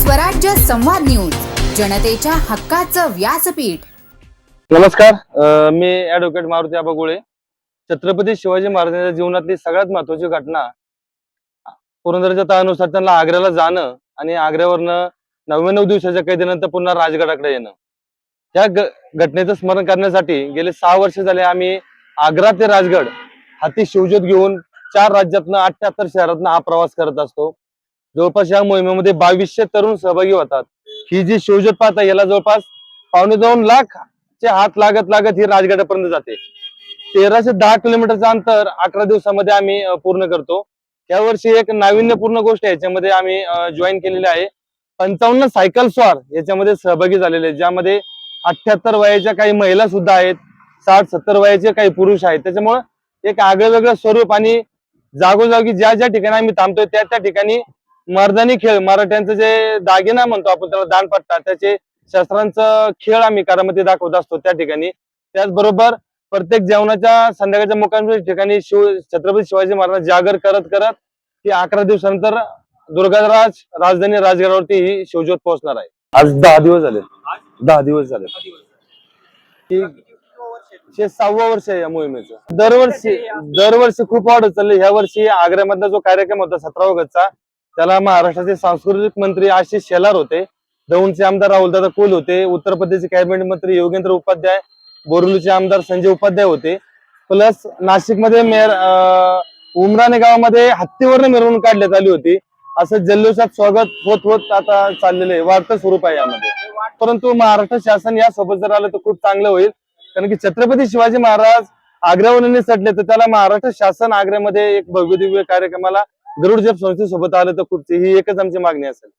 संवाद न्यूज जनतेच्या हक्काचं व्यासपीठ. नमस्कार मी ऍडव्होकेट मारुती आबागुळे. छत्रपती शिवाजी महाराजांच्या जीवनातली सगळ्यात महत्वाची घटना पुरंदरच्या तहानुसार त्यांना आग्र्याला जाणं आणि आग्र्यावरनं नव्याण्णव दिवसाच्या कैदीनंतर पुन्हा राजगडाकडे येणं. या ग- घटनेचं स्मरण करण्यासाठी गेले सहा वर्ष झाले आम्ही आग्रा ते राजगड हाती शिवज्योत घेऊन चार राज्यातनं अठ्याहत्तर शहरातनं हा प्रवास करत असतो. जवळपास या मोहिमेमध्ये बावीसशे तरुण सहभागी होतात. ही जी शिवज्योत पाहता याला जवळपास पावणे दोन लाख चे हात लागत लागत ही राजगडापर्यंत जाते. तेराशे दहा किलोमीटरचं अंतर अकरा दिवसामध्ये आम्ही पूर्ण करतो. या वर्षी एक नाविन्यपूर्ण गोष्ट याच्यामध्ये आम्ही जॉईन केलेली आहे. पंचावन्न सायकल स्वार याच्यामध्ये सहभागी झालेले आहेत ज्यामध्ये अठ्याहत्तर वयाच्या काही महिला सुद्धा आहेत साठ सत्तर वयाचे काही पुरुष आहेत. त्याच्यामुळं एक आगळं वेगळं स्वरूप आणि जागोजागी ज्या ज्या ठिकाणी आम्ही थांबतोय त्या त्या ठिकाणी मर्दानी खेळ मराठ्यांचं जे दागिना म्हणतो आपण त्याला दानपट्टा त्याचे शस्त्रांचं खेळ आम्ही करामध्ये दाखवत असतो त्या ठिकाणी. त्याचबरोबर प्रत्येक जेवणाच्या संध्याकाळच्या मुक्कामी ठिकाणी शिव छत्रपती शिवाजी महाराज जागर करत करत ती अकरा दिवसानंतर दुर्गाराज राजधानी राजगडावरती ही शिवज्योत पोहोचणार आहे. आज दहा दिवस झाले. दहा दिवस झाले. सहावं वर्ष आहे या मोहिमेचं. दरवर्षी दरवर्षी खूप वाढत चालले ह्या वर्षी आग्र्यामधला जो कार्यक्रम होता सतरा ऑगस्टचा त्याला महाराष्ट्राचे सांस्कृतिक मंत्री आशिष शेलार होते. दौंडचे आमदार राहुलदादा कुल होते. उत्तर प्रदेशचे कॅबिनेट मंत्री योगेंद्र उपाध्याय बोरुलीचे आमदार संजय उपाध्याय होते. प्लस नाशिकमध्ये मेयर उमराने गावामध्ये हत्तीवरनं मिरवणूक काढण्यात आली होती. असं जल्लोषात स्वागत होत होत आता चाललेलं आहे. वाढतं स्वरूप आहे यामध्ये. परंतु महाराष्ट्र शासन या सोबत जर आलं तर खूप चांगलं होईल. कारण की छत्रपती शिवाजी महाराज आग्र्यावरून सटले तर त्याला महाराष्ट्र शासन आग्र्यामध्ये एक भव्य दिव्य कार्यक्रमाला गरुड जप संस्थेसोबत आलं तर खूप ही एकच आमची मागणी असेल.